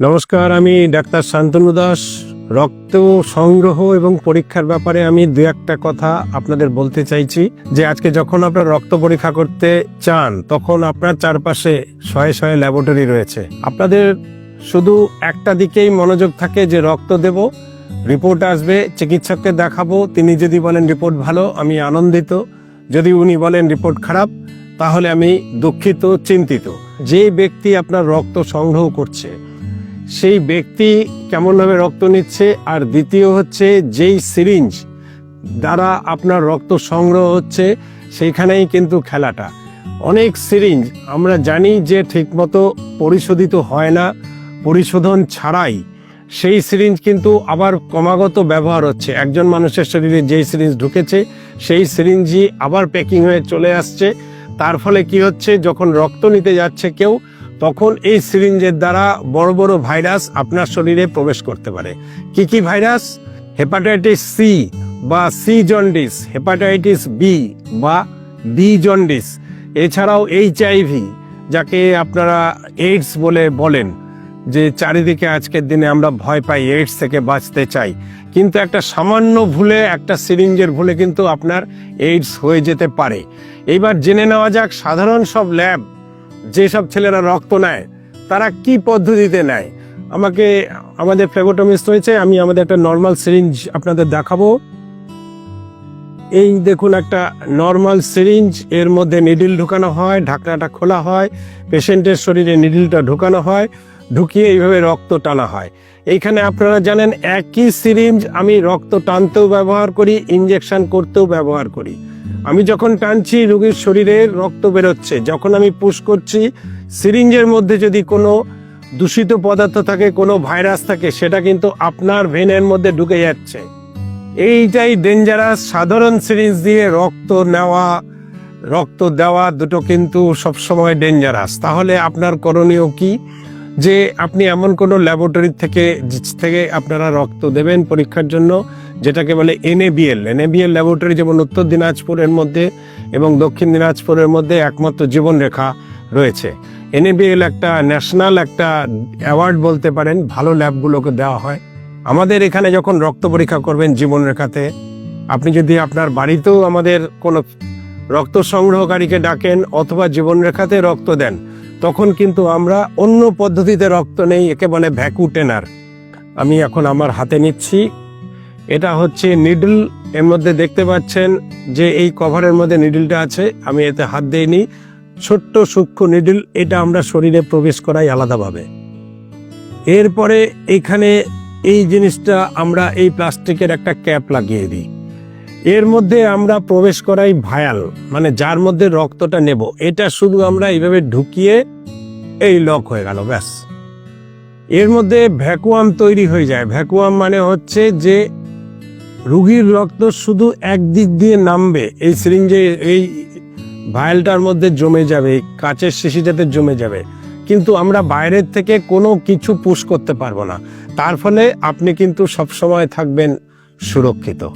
নমস্কার, আমি ডাক্তার শান্তনু দাস। রক্ত সংগ্রহ এবং পরীক্ষার ব্যাপারে আমি দু একটা কথা আপনাদের বলতে চাইছি যে আজকে যখন আপনার রক্ত পরীক্ষা করতে চান, তখন আপনার চারপাশে শয়ে শয়ে ল্যাবরেটরি রয়েছে। আপনাদের শুধু একটা দিকেই মনোযোগ থাকে যে রক্ত দেব, রিপোর্ট আসবে, চিকিৎসককে দেখাবো, তিনি যদি বলেন রিপোর্ট ভালো, আমি আনন্দিত। যদি উনি বলেন রিপোর্ট খারাপ, তাহলে আমি দুঃখিত, চিন্তিত। যে ব্যক্তি আপনার রক্ত সংগ্রহ করছে সেই ব্যক্তি কেমনভাবে রক্ত নিচ্ছে, আর দ্বিতীয় হচ্ছে যেই সিরিঞ্জ দ্বারা আপনার রক্ত সংগ্রহ হচ্ছে, সেইখানেই কিন্তু খেলাটা। অনেক সিরিঞ্জ আমরা জানি যে ঠিকমতো পরিশোধিত হয় না, পরিশোধন ছাড়াই। সেই সিরিঞ্জ কিন্তু আবার ক্রমাগত ব্যবহার হচ্ছে। একজন মানুষের শরীরে যেই সিরিঞ্জ ঢুকেছে, সেই সিরিঞ্জই আবার প্যাকিং হয়ে চলে আসছে। তার ফলে কি হচ্ছে, যখন রক্ত নিতে যাচ্ছে কেউ তখন এই সিরিঞ্জের দ্বারা বড় বড় ভাইরাস আপনার শরীরে প্রবেশ করতে পারে। কি কি ভাইরাস? হেপাটাইটিস সি বা সি জন্ডিস, হেপাটাইটিস বি বা বি জন্ডিস। এছাড়াও এইচআইভি যাকে আপনারা এইডস বলে বলেন, যে চারিদিকে আজকের দিনে আমরা ভয় পাই, এইডস থেকে বাঁচতে চাই। কিন্তু একটা সামান্য ভুলে, একটা সিরিঞ্জের ভুলে কিন্তু আপনার এইডস হয়ে যেতে পারে। এইবার জেনে নেওয়া যাক, সাধারণ সব ল্যাব যেসব ছেলেরা রক্ত নেয়, তারা কি পদ্ধতিতে নেয়? আমাকে, আমাদের ফ্লেবোটমিস্ট হয়েছে, আমি আমাদের একটা নর্মাল সিরিঞ্জ আপনাদের দেখাবো। এই দেখুন একটা নর্মাল সিরিঞ্জ এর মধ্যে নিডিল ঢুকানো হয়, ঢাকনাটা খোলা হয়, পেশেন্টের শরীরে নিডিলটা ঢুকানো হয়, ঢুকিয়ে এইভাবে রক্ত টানা হয়। এইখানে আপনারা জানেন একই সিরিঞ্জ আমি রক্ত টানতেও ব্যবহার করি ইঞ্জেকশন করতেও ব্যবহার করি। আমি যখন টানছি, রোগীর শরীরে রক্ত বেরোচ্ছে। যখন আমি পুশ করছি সিরিঞ্জের মধ্যে যদি কোনো দূষিত পদার্থ থাকে, কোনো ভাইরাস থাকে, সেটা কিন্তু আপনার ভেনের মধ্যে ঢুকে যাচ্ছে। এইটাই ডেঞ্জারাস সাধারণ সিরিঞ্জ দিয়ে রক্ত নেওয়া, রক্ত দেওয়া দুটো কিন্তু সবসময় ডেঞ্জারাস তাহলে আপনার করণীয় কি? যে আপনি এমন কোনো ল্যাবরেটরি থেকে থেকে আপনারা রক্ত দেবেন পরীক্ষার জন্য, যেটাকে বলে এনএবিএল এনএবিএল ল্যাবরেটরি যেমন উত্তর দিনাজপুরের মধ্যে এবং দক্ষিণ দিনাজপুরের মধ্যে একমাত্র জীবনরেখা রয়েছে। এনএবিএল একটা ন্যাশনাল একটা অ্যাওয়ার্ড বলতে পারেন, ভালো ল্যাবগুলোকে দেওয়া হয়। আমাদের এখানে যখন রক্ত পরীক্ষা করবেন জীবনরেখাতে, আপনি যদি আপনার বাড়িতেও আমাদের কোনো রক্ত সংগ্রহকারীকে ডাকেন অথবা জীবনরেখাতে রক্ত দেন তখন কিন্তু আমরা অন্য পদ্ধতিতে রক্ত নেই, একে বলে ভ্যাকু টেনার আমি এখন আমার হাতে নিচ্ছি। এটা হচ্ছে নিডল, এর মধ্যে দেখতে পাচ্ছেন যে এই কভারের মধ্যে নিডলটা আছে, আমি এতে হাত দিইনি। ছোট্ট সূক্ষ্ম নিডল, এটা আমরা শরীরে প্রবেশ করাই আলাদাভাবে। এরপরে এখানে এই জিনিসটা আমরা এই প্লাস্টিকের একটা ক্যাপ লাগিয়ে দিই। এর মধ্যে আমরা প্রবেশ করাই ভায়াল মানে যার মধ্যে রক্তটা নেব। এটা শুধু আমরা এইভাবে ঢুকিয়ে এই লক হয়ে গেল, ব্যাস। এর মধ্যে ভ্যাকুয়াম তৈরি হয়ে যায়। ভ্যাকুয়াম মানে হচ্ছে যে রুগীর রক্ত শুধু এক দিক দিয়ে নামবে, এই সিরিঞ্জে এই ভায়ালটার মধ্যে জমে যাবে কাচের শিশিটাতে জমে যাবে। কিন্তু আমরা বাইরের থেকে কোনো কিছু পুশ করতে পারব না। তার ফলে আপনি কিন্তু সবসময় থাকবেন সুরক্ষিত।